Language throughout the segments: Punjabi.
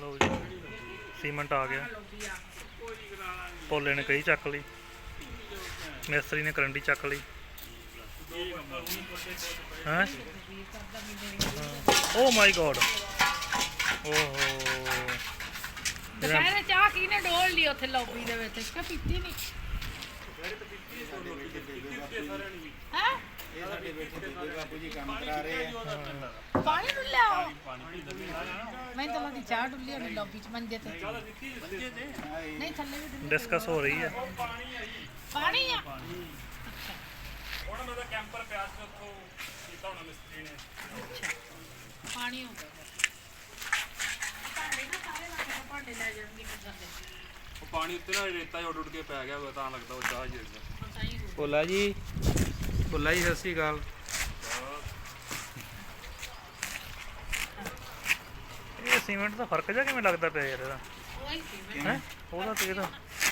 ਲਓ ਜੀ, ਸੀਮੈਂਟ ਆ ਗਿਆ। ਪੋਲੇ ਨੇ ਕਈ ਚੱਕ ਲਈ। ਮਿਸਤਰੀ ਨੇ ਕਰੰਡੀ ਚੱਕ ਲਈ। ਹੈ? ਓ ਮਾਈ ਗੋਡ ਓਹੋ। ਦੁਪਹਿਰੇ ਚਾਹ ਕਿਹਨੇ ਡੋਲ ਲਈ ਉੱਥੇ ਲੌਬੀ ਦੇ ਵਿੱਚ? ਕਿ ਪੀਤੀ ਨਹੀਂ ਹੈ? ਇਹ ਸਾਡੇ ਬੈਠੇ ਬੀਬੀ ਬਾਪੂ ਜੀ ਕੰਮ ਕਰਾ ਰਹੇ ਆ। ਪਾਣੀ ਡੁੱਲਿਆ ਉਹ ਮੈਂ ਤਾਂ ਲੱਗਦੀ ਚਾਹ ਡੁੱਲੀ ਹੋਣੀ ਲੌਬੀ ਚ ਮੰਜੇ ਤੇ। ਨਹੀਂ ਥੱਲੇ ਵੀ ਡੁੱਲੀ ਡਿਸਕਸ ਹੋ ਰਹੀ ਹੈ। ਪਾਣੀ ਆ। ਹੁਣ ਮੈਂ ਤਾਂ ਕੈਂਪਰ ਪਿਆ ਸੀ ਉੱਥੋਂ ਕੀਤਾ ਹੋਣਾ ਮਿਸਤਰੀ ਨੇ ਪਾਣੀ ਹੋ ਗਿਆ। ਭਾਂਡੇ ਨਾ ਸਾਰੇ ਰੱਖ ਕੇ ਭਾਂਡੇ ਲੈ ਜਾਣਗੇ ਕਿੱਦਾਂ ਦੇ ਉਹ ਪਾਣੀ ਉੱਤੇ ਨਾ ਰੇਤਾ ਜਿਹਾ ਉੱਡ ਉੱਡ ਕੇ ਪੈ ਗਿਆ ਤਾਂ ਲੱਗਦਾ ਉਹ ਚਾਹ ਜੀ ਹੁਣ ਤਾਂ ਹੀ ਭੋਲਾ ਜੀ ਭੋਲਾ ਜੀ ਸਤਿ ਸ਼੍ਰੀ ਅਕਾਲ। ਇਹ ਸੀਮੈਂਟ ਦਾ ਫ਼ਰਕ ਜਿਹਾ ਕਿਵੇਂ ਲੱਗਦਾ ਪਿਆ ਯਾਰ ਇਹਦਾ? ਉਹੀ ਸੀ ਮੈਂ ਹੈ? ਉਹਦਾ ਤੇ ਇਹਦਾ?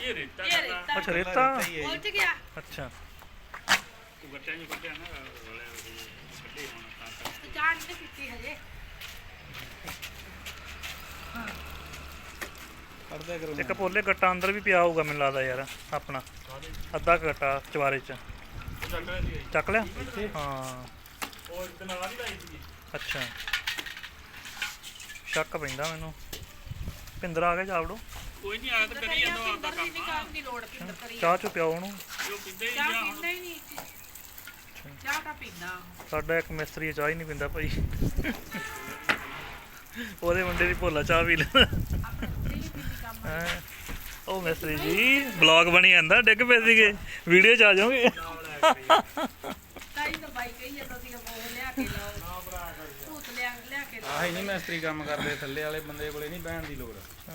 ਇਹ ਰੇਤਾ ਇਹ ਰੇਤਾ। ਅੱਛਾ ਰੇਤਾ? ਪਹੁੰਚ ਗਿਆ। ਅੱਛਾ। ਉਹ ਗੱਟਿਆਂ ਨੂੰ ਕੱਢਿਆ ਨਾ ਰਲੇ ਕੱਢੇ ਹੁਣ ਤਾਂ ਤੱਕ ਤੇ ਚਾਹ ਨਹੀਂ ਪੀਤੀ ਹਜੇ। ਪੜਦਾ ਕਰੋ ਇੱਕ ਪੋਲੇ ਗੱਟਾ ਅੰਦਰ ਵੀ ਪਿਆ ਹੋਊਗਾ ਮੈਨੂੰ ਲੱਗਦਾ ਯਾਰ ਆਪਣਾ। ਅੱਧਾ ਗੱਟਾ ਚਵਾਰੇ ਚ। ਚੱਕ ਲਿਆ? ਹਾਂ। ਉਹ ਇੱਕ ਦਿਨ ਨਾਲ ਹੀ ਲਾਈ ਸੀ ਅੱਛਾ। ਸ਼ੱਕ ਪੈਂਦਾ ਮੈਨੂੰ। ਭਿੰਦਰ ਆ ਗਿਆ ਜਾਵੜੋ ਕੋਈ ਨਹੀਂ ਆਇਆ ਤਾਂ ਕਰੀ ਜਾਂਦਾ ਆਪਦਾ ਪਿੰਦਰ ਨਹੀਂ ਕੰਮ। ਦੀ ਲੋੜ ਪਿੰਦਰ ਕਰੀ ਚਾਹ ਚ ਪਿਆਓ ਉਹਨੂੰ। ਜੋ ਪਿੰਦੇ ਹੀ ਚਾਹ ਗਿਆ ਪੀਂਦਾ ਹੀ ਨਹੀਂ। ਚਾਹ ਤਾਂ ਪੀਂਦਾ। ਸਾਡਾ ਇੱਕ ਮਿਸਤਰੀ ਚਾਹ ਹੀ ਨਹੀਂ ਪੀਂਦਾ ਭਾਈ। ਉਹਦੇ ਮੁੰਡੇ ਦੀ ਭੋਲਾ ਚਾਹ ਪੀ ਕੰਮ ਹੈਂ। ਉਹ ਮਿਸਤਰੀ ਜੀ ਬਲੌਗ ਬਣੀ ਜਾਂਦਾ ਡਿੱਗ ਪਏ ਸੀਗੇ। ਵੀਡੀਓ ਚ ਆ ਜਾਓਗੇ। ਤਾਈ ਤਾਂ ਬਾਈ ਕਹੀ ਜਾਂਦਾ ਸੀ ਉਹ ਲਿਆ ਕੇ ਲਾਓ। ਭੂਤ ਲਿਆ ਲਿਆ ਕੇ ਲਾਓ। ਆਹੀ ਨਹੀਂ ਮੈਸਤਰੀ ਕੰਮ ਕਰਦੇ ਥੱਲੇ ਵਾਲੇ ਬੰਦੇ ਕੋਲੇ ਨਹੀਂ ਬਹਿਣ ਦੀ ਲੋੜ। ਆ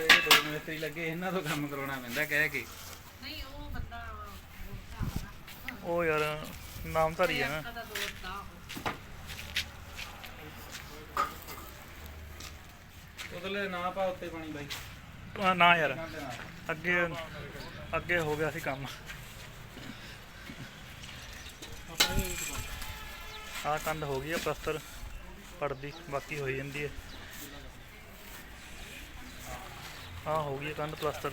ਜਿਹੜੇ ਦੋ ਮੈਸਤਰੀ ਲੱਗੇ ਇਹਨਾਂ ਤੋਂ ਕੰਮ ਕਰਾਉਣਾ ਪੈਂਦਾ ਕਹਿ ਕੇ। ਨਹੀਂ ਉਹ ਬੰਦਾ ਬੋਲਦਾ ਉਹ ਯਾਰ ਨਾਮਧਾਰੀ ਹੈ। ਨਾ ਉਹਦੇ ਨਾ ਪਾ ਉੱਤੇ ਪਾਣੀ ਬਾਈ। ਆ, ਨਾ ਯਾਰ ਅੱਗੇ ਅੱਗੇ ਹੋ ਗਿਆ ਸੀ ਕੰਮ। ਆ ਕੰਧ ਹੋ ਗਈ ਆ ਪਲਸਤਰ ਪੜਦੀ ਬਾਕੀ ਹੋਈ ਜਾਂਦੀ ਹੈ। ਆ ਹੋ ਗਈ ਆ ਕੰਧ ਪਲਸਤਰ।